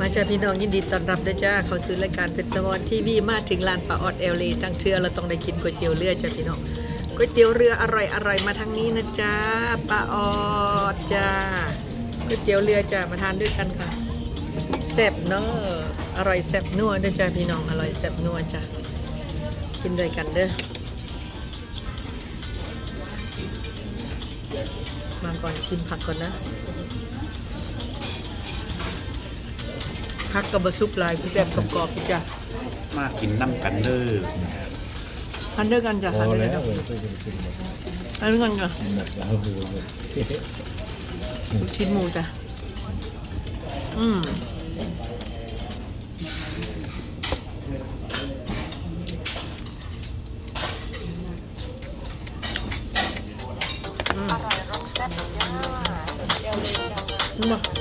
มาจ้าพี่น้องยินดีต้อนรับด้วยจ้าเข้าสู่รายการเพชรสวรรค์ทีวีมาถึงลานปลาออดเอลเลตั้งเทือเราต้องได้กินก๋วยเตี๋ยวเรือจ้าพี่น้องก๋วยเตี๋ยวเรืออร่อยอร่อยมาทางนี้นะจ้าปลาออดจ้าก๋วยเตี๋ยวเรือจ้ามาทานด้วยกันค่ะแซ่บเนาะอร่อยแซ่บนัวด้วยจ้าพี่น้องอร่อยแซ่บนัวจ้ากินด้วยกันเด้อมาก่อนชิมผักก่อนนะ พักกับบะซุปลายคือแบบกรอบจ้ะมากินน้ำกันเด้อทันเดอร์กันจ้ะทันเด้อกันทันเดอร์กันจ้ะชิ้นหมูจ้ะอืมอร่อยรสแซ่บเด้อเดียวเลยเดียว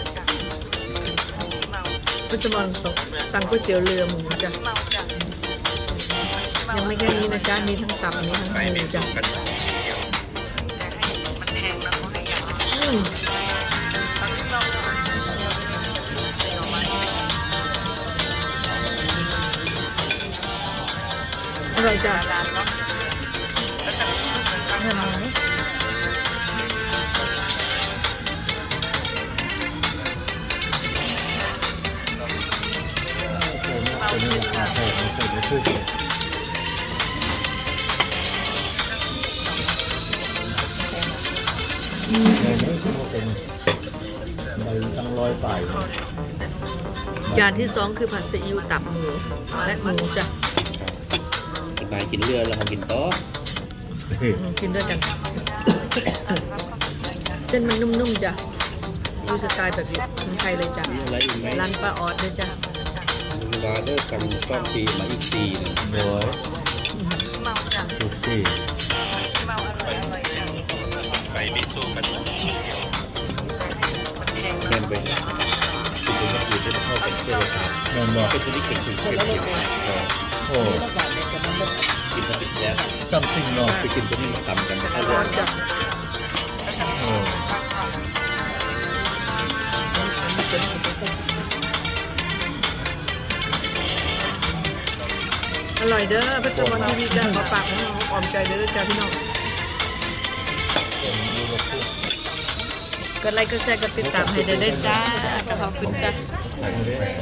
มอืมมาก็จะมาสั่งก๋วยเตี๋ยวเรือหมูจ้ะยังไม่แค่นี้นะจ๊ะมีทั้งตับมีทั้งหมูจ้ะอืมอร่อยจ้ะ ช่ไม่ถูกเลยในนี้ก็เป็นใบตั้งร้อยป่ายจานที่สองคือผัดซีอิ๊วตับหมูและหมูจ้ะกินไปกินเรือแล้วเขากินโต๊ะอืมกินด้วยกัน เส้นมันนุ่มๆจ้ะซีอิ๊วสไตล์แบบนี้คนไทยเลยจ้ะมีอะไรอีกไหมร้านป้าออดเลยจ้ะ วาเดอร์สั่งซ่อมปีมาอีกสี่หนึงโดยสุกี้ไปไม่สู้กันแน่นไปคุณดูว่าคุณจะเข้าเป็นเสื้อเลยครับแม่นบอกเป็นตัวนี้เป็นถึงเป็นเดียโอ้กินมาติดแล้ว something นาะไปกินตัวนี้มาตำกันนะครับโอ้ อร่อยเด้อเพื่อนวันทีวีจ้าขอฝากน้องออมใจเด้อจ้าพี่น้องกดไลค์กดแชร์กดติดตามให้เด้อเด้อจ้าขอบคุณจ้า